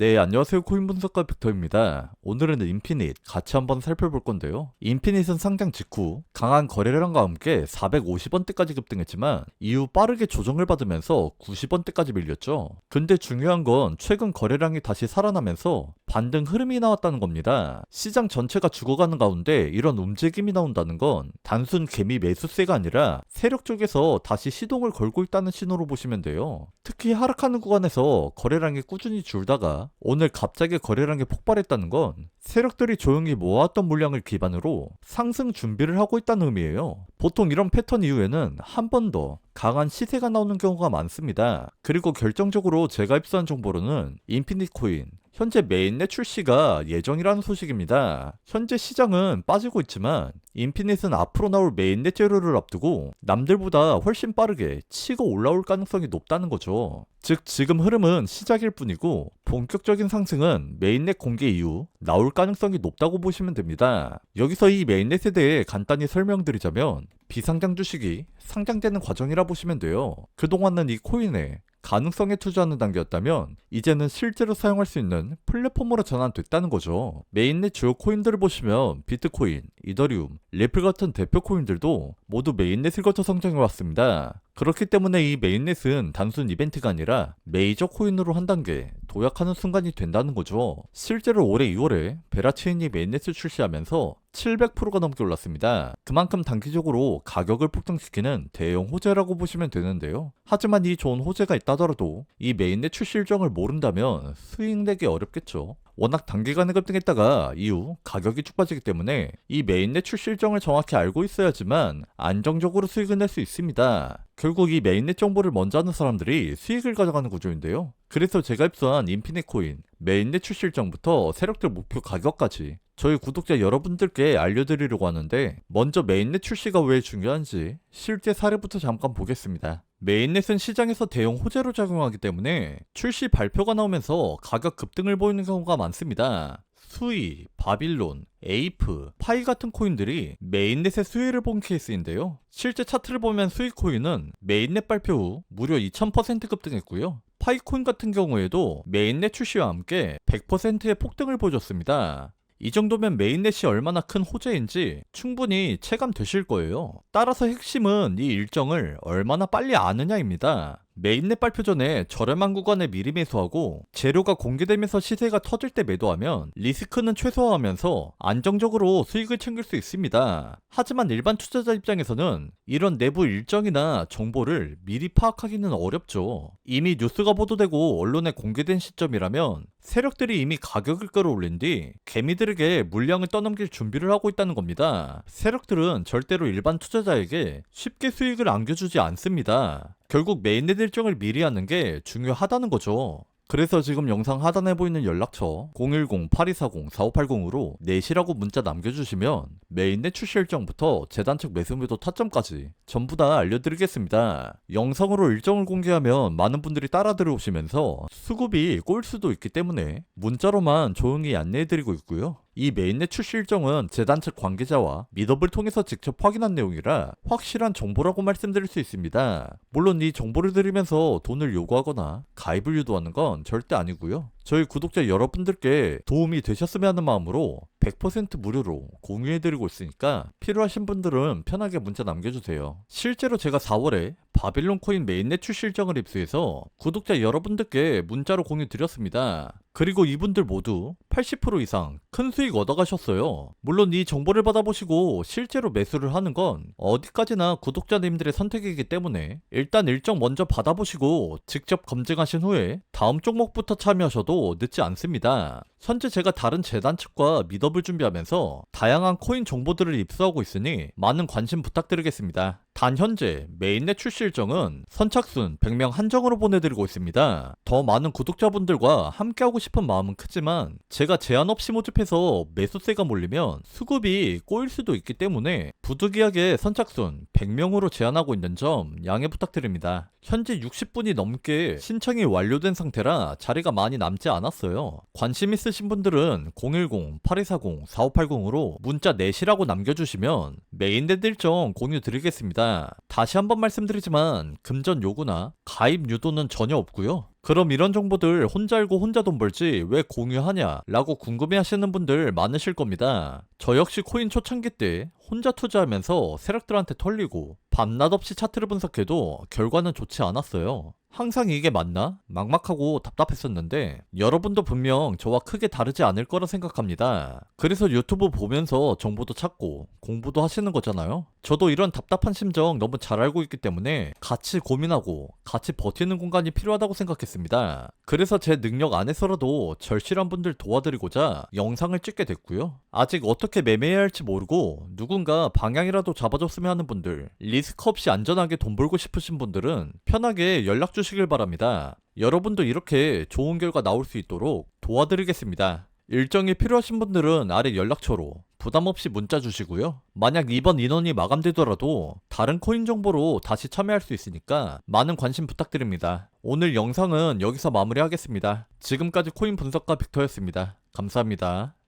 네, 안녕하세요. 코인 분석가 빅터입니다. 오늘은 인피닛 같이 한번 살펴볼 건데요. 인피닛은 상장 직후 강한 거래량과 함께 450원대까지 급등했지만 이후 빠르게 조정을 받으면서 90원대까지 밀렸죠. 근데 중요한 건 최근 거래량이 다시 살아나면서 반등 흐름이 나왔다는 겁니다. 시장 전체가 죽어가는 가운데 이런 움직임이 나온다는 건 단순 개미 매수세가 아니라 세력 쪽에서 다시 시동을 걸고 있다는 신호로 보시면 돼요. 특히 하락하는 구간에서 거래량이 꾸준히 줄다가 오늘 갑자기 거래량이 폭발했다는 건 세력들이 조용히 모았던 물량을 기반으로 상승 준비를 하고 있다는 의미예요. 보통 이런 패턴 이후에는 한 번 더 강한 시세가 나오는 경우가 많습니다. 그리고 결정적으로 제가 입수한 정보로는 인피니트 코인 현재 메인넷 출시가 예정이라는 소식입니다. 현재 시장은 빠지고 있지만 인피닛은 앞으로 나올 메인넷 재료를 앞두고 남들보다 훨씬 빠르게 치고 올라올 가능성이 높다는 거죠. 즉 지금 흐름은 시작일 뿐이고 본격적인 상승은 메인넷 공개 이후 나올 가능성이 높다고 보시면 됩니다. 여기서 이 메인넷에 대해 간단히 설명드리자면 비상장 주식이 상장되는 과정이라 보시면 돼요. 그동안은 이 코인에 가능성에 투자하는 단계였다면 이제는 실제로 사용할 수 있는 플랫폼으로 전환됐다는 거죠. 메인넷 주요 코인들을 보시면 비트코인, 이더리움, 리플 같은 대표 코인들도 모두 메인넷을 거쳐 성장해 왔습니다. 그렇기 때문에 이 메인넷은 단순 이벤트가 아니라 메이저 코인으로 한 단계 도약하는 순간이 된다는 거죠. 실제로 올해 2월에 베라체인이 메인넷을 출시하면서 700%가 넘게 올랐습니다. 그만큼 단기적으로 가격을 폭등시키는 대형 호재라고 보시면 되는데요. 하지만 이 좋은 호재가 있다더라도 이 메인넷 출시 일정을 모른다면 수익 내기 어렵겠죠. 워낙 단기간에 급등했다가 이후 가격이 쭉 빠지기 때문에 이 메인넷 출시 일정을 정확히 알고 있어야지만 안정적으로 수익을 낼 수 있습니다. 결국 이 메인넷 정보를 먼저 하는 사람들이 수익을 가져가는 구조인데요. 그래서 제가 입수한 인피니트 코인 메인넷 출시 일정부터 세력들 목표 가격까지 저희 구독자 여러분들께 알려드리려고 하는데 먼저 메인넷 출시가 왜 중요한지 실제 사례부터 잠깐 보겠습니다. 메인넷은 시장에서 대형 호재로 작용하기 때문에 출시 발표가 나오면서 가격 급등을 보이는 경우가 많습니다. 수이, 바빌론, 에이프, 파이 같은 코인들이 메인넷의 수혜를 본 케이스인데요. 실제 차트를 보면 수이 코인은 메인넷 발표 후 무려 2000% 급등했고요. 파이코인 같은 경우에도 메인넷 출시와 함께 100%의 폭등을 보여줬습니다. 이 정도면 메인넷이 얼마나 큰 호재인지 충분히 체감되실 거예요. 따라서 핵심은 이 일정을 얼마나 빨리 아느냐입니다. 메인넷 발표 전에 저렴한 구간에 미리 매수하고 재료가 공개되면서 시세가 터질 때 매도하면 리스크는 최소화하면서 안정적으로 수익을 챙길 수 있습니다. 하지만 일반 투자자 입장에서는 이런 내부 일정이나 정보를 미리 파악하기는 어렵죠. 이미 뉴스가 보도되고 언론에 공개된 시점이라면 세력들이 이미 가격을 끌어올린 뒤 개미들에게 물량을 떠넘길 준비를 하고 있다는 겁니다. 세력들은 절대로 일반 투자자에게 쉽게 수익을 안겨주지 않습니다. 결국 메인넷 일정을 미리 하는 게 중요하다는 거죠. 그래서 지금 영상 하단에 보이는 연락처 010-8240-4580으로 내시라고 문자 남겨주시면 메인넷 출시 일정부터 재단 측 매수 매도 타점까지 전부 다 알려드리겠습니다. 영상으로 일정을 공개하면 많은 분들이 따라 들어오시면서 수급이 꼬일 수도 있기 때문에 문자로만 조용히 안내해드리고 있고요. 이 메인넷 출시 일정은 재단 측 관계자와 미더블 통해서 직접 확인한 내용이라 확실한 정보라고 말씀드릴 수 있습니다. 물론 이 정보를 드리면서 돈을 요구하거나 가입을 유도하는 건 절대 아니고요. 저희 구독자 여러분들께 도움이 되셨으면 하는 마음으로 100% 무료로 공유해드리고 있으니까 필요하신 분들은 편하게 문자 남겨주세요. 실제로 제가 4월에 바빌론 코인 메인넷 출시 일정을 입수해서 구독자 여러분들께 문자로 공유 드렸습니다. 그리고 이분들 모두 80% 이상 큰 수익 얻어가셨어요. 물론 이 정보를 받아보시고 실제로 매수를 하는 건 어디까지나 구독자님들의 선택이기 때문에 일단 일정 먼저 받아보시고 직접 검증하신 후에 다음 종목부터 참여하셔도 늦지 않습니다. 현재 제가 다른 재단 측과 미더블 준비하면서 다양한 코인 정보들을 입수하고 있으니 많은 관심 부탁드리겠습니다. 단 현재 메인넷 출시 일정은 선착순 100명 한정으로 보내드리고 있습니다. 더 많은 구독자분들과 함께하고 싶은 마음은 크지만 제가 제한 없이 모집해서 매수세가 몰리면 수급이 꼬일 수도 있기 때문에 부득이하게 선착순 100명으로 제한하고 있는 점 양해 부탁드립니다. 현재 60분이 넘게 신청이 완료된 상태라 자리가 많이 남지 않았어요. 관심 있으신 분들은 010-8240-4580으로 문자 내시라고 남겨주시면 메인넷 일정 공유 드리겠습니다. 다시 한번 말씀드리지만 금전 요구나 가입 유도는 전혀 없고요. 그럼 이런 정보들 혼자 알고 혼자 돈 벌지 왜 공유하냐? 라고 궁금해 하시는 분들 많으실 겁니다. 저 역시 코인 초창기 때 혼자 투자하면서 세력들한테 털리고 밤낮 없이 차트를 분석해도 결과는 좋지 않았어요. 항상 이게 맞나? 막막하고 답답했었는데 여러분도 분명 저와 크게 다르지 않을 거라 생각합니다. 그래서 유튜브 보면서 정보도 찾고 공부도 하시는 거잖아요. 저도 이런 답답한 심정 너무 잘 알고 있기 때문에 같이 고민하고 같이 버티는 공간이 필요하다고 생각했습니다. 그래서 제 능력 안에서라도 절실한 분들 도와드리고자 영상을 찍게 됐고요. 아직 어떻게 매매해야 할지 모르고 누군가 방향이라도 잡아줬으면 하는 분들, 리스크 없이 안전하게 돈 벌고 싶으신 분들은 편하게 연락 주시길 바랍니다. 여러분도 이렇게 좋은 결과 나올 수 있도록 도와드리겠습니다. 일정이 필요하신 분들은 아래 연락처로 부담 없이 문자 주시고요. 만약 이번 인원이 마감되더라도 다른 코인 정보로 다시 참여할 수 있으니까 많은 관심 부탁드립니다. 오늘 영상은 여기서 마무리하겠습니다. 지금까지 코인 분석가 빅터였습니다. 감사합니다.